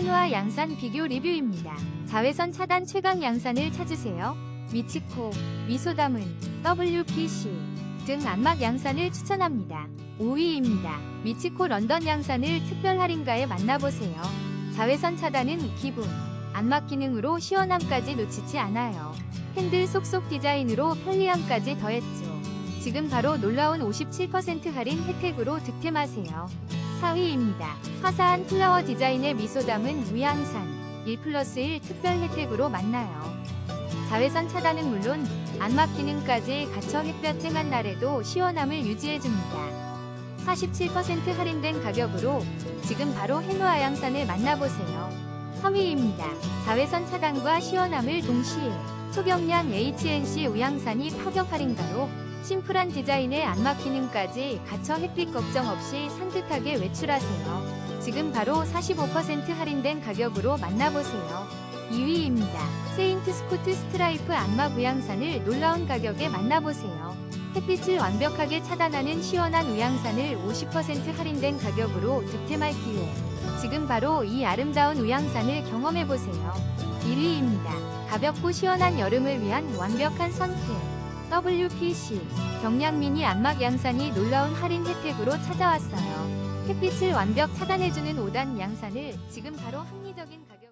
해누아 양산 비교 리뷰입니다. 자외선 차단 최강 양산을 찾으세요. 미치코, 미소담은, WPC 등 안막 양산을 추천합니다. 5위입니다. 미치코 런던 양산을 특별 할인가에 만나보세요. 자외선 차단은 기본, 안막 기능으로 시원함까지 놓치지 않아요. 핸들 쏙쏙 디자인으로 편리함까지 더했죠. 지금 바로 놀라운 57% 할인 혜택으로 득템하세요. 4위입니다. 화사한 플라워 디자인의 미소 담은 우양산 1 플러스 1 특별 혜택으로 만나요. 자외선 차단은 물론 안막 기능까지 갖춰 햇볕 쨍한 날에도 시원함을 유지해줍니다. 47% 할인된 가격으로 지금 바로 해노아 양산을 만나보세요. 3위입니다. 자외선 차단과 시원함을 동시에 초경량 HNC 우양산이 파격 할인가로 심플한 디자인의 안막 기능까지 갖춰 햇빛 걱정 없이 산뜻하게 외출하세요. 지금 바로 45% 할인된 가격으로 만나보세요. 2위입니다. 세인트 스코트 스트라이프 안막 우양산을 놀라운 가격에 만나보세요. 햇빛을 완벽하게 차단하는 시원한 우양산을 50% 할인된 가격으로 득템할 기회. 지금 바로 이 아름다운 우양산을 경험해보세요. 1위입니다. 가볍고 시원한 여름을 위한 완벽한 선택. WPC 경량 미니 안막 양산이 놀라운 할인 혜택으로 찾아왔어요. 햇빛을 완벽 차단해주는 5단 양산을 지금 바로 합리적인 가격